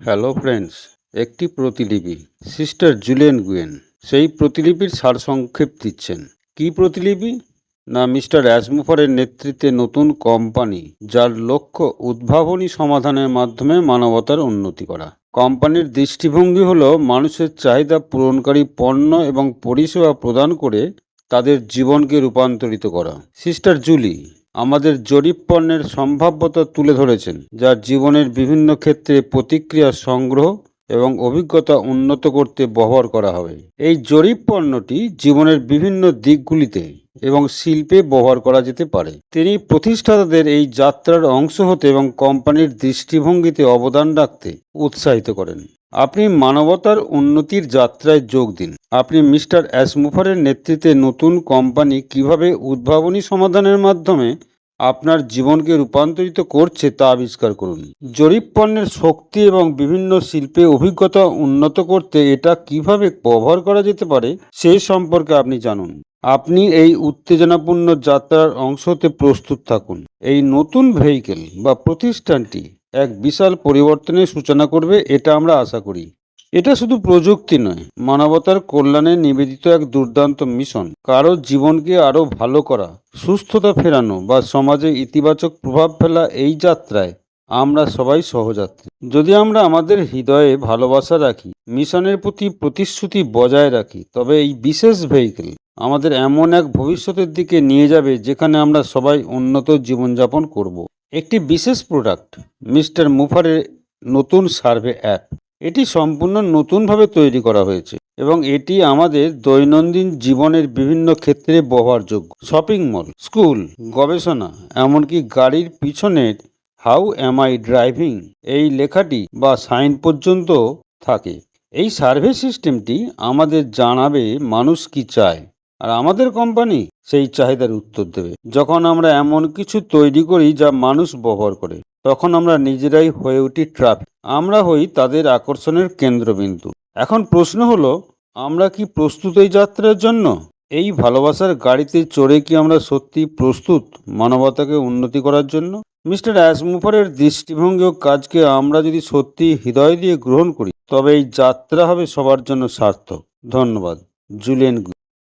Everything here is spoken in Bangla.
হ্যালো ফ্রেন্ডস, একটি প্রতিলিপি, সিস্টার জুলিয়েন গুয়েন। সেই প্রতিলিপির সারসংক্ষেপ দিচ্ছেন। কি প্রতিলিপি? না মিস্টার অ্যাসমুফারের নেতৃত্বে নতুন কোম্পানি, যার লক্ষ্য উদ্ভাবনী সমাধানের মাধ্যমে মানবতার উন্নতি করা। কোম্পানির দৃষ্টিভঙ্গি হলো মানুষের চাহিদা পূরণকারী পণ্য এবং পরিষেবা প্রদান করে তাদের জীবনকে রূপান্তরিত করা। সিস্টার জুলি আমাদের জরিপ পণ্যের সম্ভাব্যতা তুলে ধরেছেন যা জীবনের বিভিন্ন ক্ষেত্রে প্রতিক্রিয়া সংগ্রহ এবং অভিজ্ঞতা উন্নত করতে ব্যবহার করা হবে। এই জরিপ পণ্যটি জীবনের বিভিন্ন দিকগুলিতে এবং শিল্পে ব্যবহার করা যেতে পারে। তিনি প্রতিষ্ঠাতাদের এই যাত্রার অংশ হতে এবং কোম্পানির দৃষ্টিভঙ্গিতে অবদান রাখতে উৎসাহিত করেন। আপনি মানবতার উন্নতির যাত্রায় যোগ দিন। আপনি মিস্টার অ্যাসমুফারের নেতৃত্বে নতুন কোম্পানি কীভাবে উদ্ভাবনী সমাধানের মাধ্যমে আপনার জীবনকে রূপান্তরিত করছে তা আবিষ্কার করুন। জরিপ পণ্যের শক্তি এবং বিভিন্ন শিল্পে অভিজ্ঞতা উন্নত করতে এটা কীভাবে ব্যবহার করা যেতে পারে, সে সম্পর্কে আপনি জানুন। আপনি এই উত্তেজনাপূর্ণ যাত্রার অংশ হতে প্রস্তুত থাকুন। এই নতুন ভেহিকেল বা প্রতিষ্ঠানটি এক বিশাল পরিবর্তনের সূচনা করবে, এটা আমরা আশা করি। এটা শুধু প্রযুক্তি নয়, মানবতার কল্যাণে নিবেদিত এক দুর্দান্ত মিশন। কারও জীবনকে আরও ভালো করা, সুস্থতা ফেরানো বা সমাজে ইতিবাচক প্রভাব ফেলা এই যাত্রায় আমরা সবাই সহযাত্রী। যদি আমরা আমাদের হৃদয়ে ভালোবাসা রাখি, মিশনের প্রতি প্রতিশ্রুতি বজায় রাখি, তবে এই বিশেষ ভেহিকেল আমাদের এমন এক ভবিষ্যতের দিকে নিয়ে যাবে যেখানে আমরা সবাই উন্নত জীবনযাপন করব। একটি বিশেষ প্রোডাক্ট মিস্টার মুফারের নতুন সার্ভে অ্যাপ। এটি সম্পূর্ণ নতুনভাবে তৈরি করা হয়েছে এবং এটি আমাদের দৈনন্দিন জীবনের বিভিন্ন ক্ষেত্রে ব্যবহারযোগ্য। শপিং মল, স্কুল, গবেষণা, এমনকি গাড়ির পিছনের হাউ এম আই ড্রাইভিং এই লেখাটি বা সাইন পর্যন্ত থাকে। এই সার্ভে সিস্টেমটি আমাদের জানাবে মানুষ কি চায়। আর আমাদের কোম্পানি সেই চাহিদার উত্তর দেবে। যখন আমরা এমন কিছু তৈরি করি যা মানুষ ব্যবহার করে, তখন আমরা নিজেরাই হয়ে উঠি ট্রাফিক। আমরা হই তাদের আকর্ষণের কেন্দ্রবিন্দু। এখন প্রশ্ন হলো, আমরা কি প্রস্তুত এই যাত্রার জন্য? এই ভালোবাসার গাড়িতে চড়ে কি আমরা সত্যি প্রস্তুত মানবতাকে উন্নতি করার জন্য? মিস্টার অ্যাসমুফারের দৃষ্টিভঙ্গি ও কাজকে আমরা যদি সত্যি হৃদয় দিয়ে গ্রহণ করি, তবে এই যাত্রা হবে সবার জন্য সার্থক। ধন্যবাদ। জুলিয়েন